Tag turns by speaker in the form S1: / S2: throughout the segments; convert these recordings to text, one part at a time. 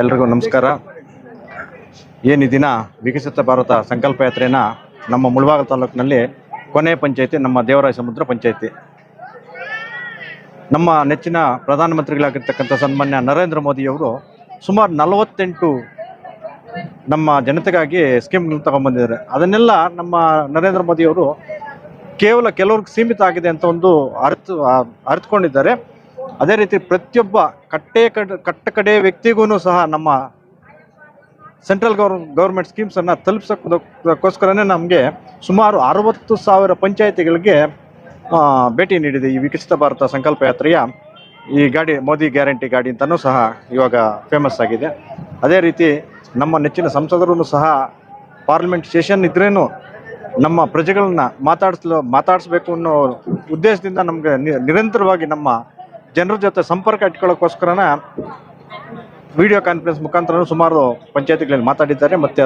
S1: ಎಲ್ರಿಗೂ ನಮಸ್ಕಾರ. ಏನು ಈ ದಿನ ವಿಕಸಿತ ಭಾರತ ಸಂಕಲ್ಪ ಯಾತ್ರೆಯನ್ನ ನಮ್ಮ ಮುಳಬಾಗ ತಾಲೂಕಿನಲ್ಲಿ ಕೊನೆಯ ಪಂಚಾಯತಿ, ನಮ್ಮ ದೇವರಾಯ ಸಮುದ್ರ ಪಂಚಾಯತಿ. ನಮ್ಮ ನೆಚ್ಚಿನ ಪ್ರಧಾನಮಂತ್ರಿಗಳಾಗಿರ್ತಕ್ಕಂಥ ಸನ್ಮಾನ್ಯ ನರೇಂದ್ರ ಮೋದಿಯವರು ಸುಮಾರು ನಲವತ್ತೆಂಟು ನಮ್ಮ ಜನತೆಗಾಗಿ ಸ್ಕೀಮ್ಗಳನ್ನ ತಗೊಂಡ್ಬಂದಿದ್ದಾರೆ. ಅದನ್ನೆಲ್ಲ ನಮ್ಮ ನರೇಂದ್ರ ಮೋದಿಯವರು ಕೇವಲ ಕೆಲವ್ರಿಗೆ ಸೀಮಿತ ಆಗಿದೆ ಅಂತ ಒಂದು ಅರ್ಥ ಅರ್ಥಕೊಂಡಿದ್ದಾರೆ ಅದೇ ರೀತಿ ಪ್ರತಿಯೊಬ್ಬ ಕಟ್ಟೆ ಕಟ್ಟ ಕಡೆ ವ್ಯಕ್ತಿಗೂ ಸಹ ನಮ್ಮ ಸೆಂಟ್ರಲ್ ಗೌರ್, ಗೌರ್ಮೆಂಟ್ ಸ್ಕೀಮ್ಸನ್ನು ತಲುಪಿಸೋಕ್ಕೋಸ್ಕರನೇ ನಮಗೆ ಸುಮಾರು ಅರವತ್ತು ಸಾವಿರ ಪಂಚಾಯತಿಗಳಿಗೆ ಭೇಟಿ ನೀಡಿದೆ ಈ ವಿಕಸಿತ ಭಾರತ ಸಂಕಲ್ಪ ಯಾತ್ರೆಯ ಈ ಗಾಡಿ, ಮೋದಿ ಗ್ಯಾರಂಟಿ ಗಾಡಿ ಅಂತಲೂ ಸಹ ಇವಾಗ ಫೇಮಸ್ ಆಗಿದೆ. ಅದೇ ರೀತಿ ನಮ್ಮ ನೆಚ್ಚಿನ ಸಂಸದರು ಸಹ ಪಾರ್ಲಿಮೆಂಟ್ ಸೆಷನ್ ಇದ್ರೇನು ನಮ್ಮ ಪ್ರಜೆಗಳನ್ನ ಮಾತಾಡಿಸ್ಲು, ಮಾತಾಡಿಸ್ಬೇಕು ಅನ್ನೋ ಉದ್ದೇಶದಿಂದ ನಮಗೆ ನಿರಂತರವಾಗಿ ನಮ್ಮ ಜನರ ಜೊತೆ ಸಂಪರ್ಕ ಇಟ್ಕೊಳ್ಳೋಕ್ಕೋಸ್ಕರನ ವಿಡಿಯೋ ಕಾನ್ಫರೆನ್ಸ್ ಮುಖಾಂತರ ಸುಮಾರು ಪಂಚಾಯತಿಗಳಲ್ಲಿ ಮಾತಾಡಿದ್ದಾರೆ ಮತ್ತು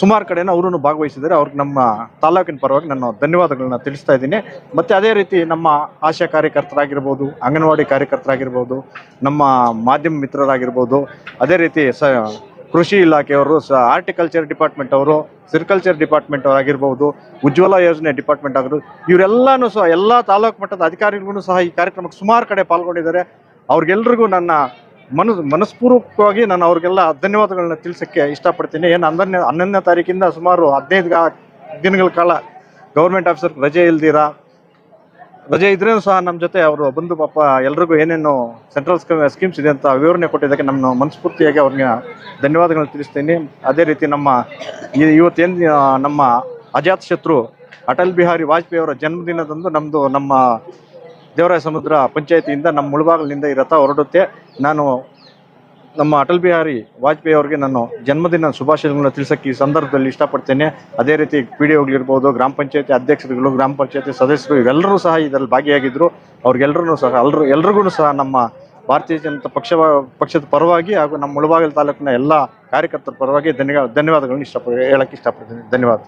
S1: ಸುಮಾರು ಕಡೆನ ಅವರು ಭಾಗವಹಿಸಿದ್ದಾರೆ. ಅವ್ರಿಗೆ ನಮ್ಮ ತಾಲೂಕಿನ ಪರವಾಗಿ ನಾನು ಧನ್ಯವಾದಗಳನ್ನ ತಿಳಿಸ್ತಾ ಇದ್ದೀನಿ. ಮತ್ತು ಅದೇ ರೀತಿ ನಮ್ಮ ಆಶಾ ಕಾರ್ಯಕರ್ತರಾಗಿರ್ಬೋದು, ಅಂಗನವಾಡಿ ಕಾರ್ಯಕರ್ತರಾಗಿರ್ಬೋದು, ನಮ್ಮ ಮಾಧ್ಯಮ ಮಿತ್ರರಾಗಿರ್ಬೋದು, ಅದೇ ರೀತಿ ಸ ಕೃಷಿ ಇಲಾಖೆಯವರು ಹಾರ್ಟಿಕಲ್ಚರ್ ಡಿಪಾರ್ಟ್ಮೆಂಟ್ ಅವರು ಸಿರಿಕಲ್ಚರ್ ಡಿಪಾರ್ಟ್ಮೆಂಟ್ ಆಗಿರ್ಬೋದು, ಉಜ್ವಲ ಯೋಜನೆ ಡಿಪಾರ್ಟ್ಮೆಂಟ್ ಆಗಿರ್ಬೋದು, ಇವರೆಲ್ಲಾನು ಸಹ ಎಲ್ಲ ತಾಲೂಕು ಮಟ್ಟದ ಅಧಿಕಾರಿಗಳಿಗೂ ಸಹ ಈ ಕಾರ್ಯಕ್ರಮಕ್ಕೆ ಸುಮಾರು ಕಡೆ ಪಾಲ್ಗೊಂಡಿದ್ದಾರೆ. ಅವ್ರಿಗೆಲ್ರಿಗೂ ನನ್ನ ಮನ ಮನಸ್ಪೂರ್ವಕವಾಗಿ ನಾನು ಅವ್ರಿಗೆಲ್ಲ ಧನ್ಯವಾದಗಳನ್ನ ತಿಳಿಸೋಕ್ಕೆ ಇಷ್ಟಪಡ್ತೀನಿ. ಏನು ಹನ್ನೊಂದನೇ ಹನ್ನೊಂದನೇ ತಾರೀಕಿಂದ ಸುಮಾರು ಹದಿನೈದು ದಿನಗಳ ಕಾಲ ಗೌರ್ಮೆಂಟ್ ಆಫೀಸರ್ ರಜೆ ಇಲ್ದಿರ? ರಜೆ ಇದ್ರೂ ಸಹ ನಮ್ಮ ಜೊತೆ ಅವರು ಬಂದು ಪಾಪ ಎಲ್ರಿಗೂ ಏನೇನು ಸೆಂಟ್ರಲ್ ಸ್ಕೀಮ್ಸ್ ಇದೆ ಅಂತ ವಿವರಣೆ ಕೊಟ್ಟಿದ್ದಕ್ಕೆ ನಮ್ಮ ಮನಸ್ಫೂರ್ತಿಯಾಗಿ ಅವ್ರಿಗೆ ಧನ್ಯವಾದಗಳನ್ನು ತಿಳಿಸ್ತೀನಿ. ಅದೇ ರೀತಿ ನಮ್ಮ ಇವತ್ತೇನು ನಮ್ಮ ಅಜಾತ್ ಶತ್ರು ಅಟಲ್ ಬಿಹಾರಿ ವಾಜಪೇಯಿ ಅವರ ಜನ್ಮದಿನದಂದು ನಮ್ಮದು ನಮ್ಮ ದೇವರಾಯ ಸಮುದ್ರ ಪಂಚಾಯತಿಯಿಂದ ನಮ್ಮ ಮುಳಬಾಗಿಲಿನಿಂದ ಈ ರಥ ಹೊರಡುತ್ತೆ. ನಾನು ನಮ್ಮ ಅಟಲ್ ಬಿಹಾರಿ ವಾಜಪೇಯಿ ಅವರಿಗೆ ನಾನು ಜನ್ಮದಿನ ಶುಭಾಶಯಗಳನ್ನ ತಿಳಿಸೋಕ್ಕೆ ಈ ಸಂದರ್ಭದಲ್ಲಿ ಇಷ್ಟಪಡ್ತೇನೆ. ಅದೇ ರೀತಿ ಪಿ ಡಿ ಒಗಳಿರ್ಬೋದು, ಗ್ರಾಮ ಪಂಚಾಯತಿ ಅಧ್ಯಕ್ಷರುಗಳು, ಗ್ರಾಮ ಪಂಚಾಯತಿ ಸದಸ್ಯರು, ಇವೆಲ್ಲರೂ ಸಹ ಇದರಲ್ಲಿ ಭಾಗಿಯಾಗಿದ್ದರು ಅವ್ರಿಗೆಲ್ಲರೂ ಸಹ ಎಲ್ಲರೂ ಎಲ್ರಿಗೂ ಸಹ ನಮ್ಮ ಭಾರತೀಯ ಜನತಾ ಪಕ್ಷ ಪಕ್ಷದ ಪರವಾಗಿ ಹಾಗೂ ನಮ್ಮ ಮುಳಬಾಗಿಲು ತಾಲೂಕಿನ ಎಲ್ಲ ಕಾರ್ಯಕರ್ತರ ಪರವಾಗಿ ಧನ್ಯವಾದ, ಧನ್ಯವಾದಗಳನ್ನು ಇಷ್ಟಪಡ, ಹೇಳಕ್ಕೆ ಇಷ್ಟಪಡ್ತೀನಿ. ಧನ್ಯವಾದ.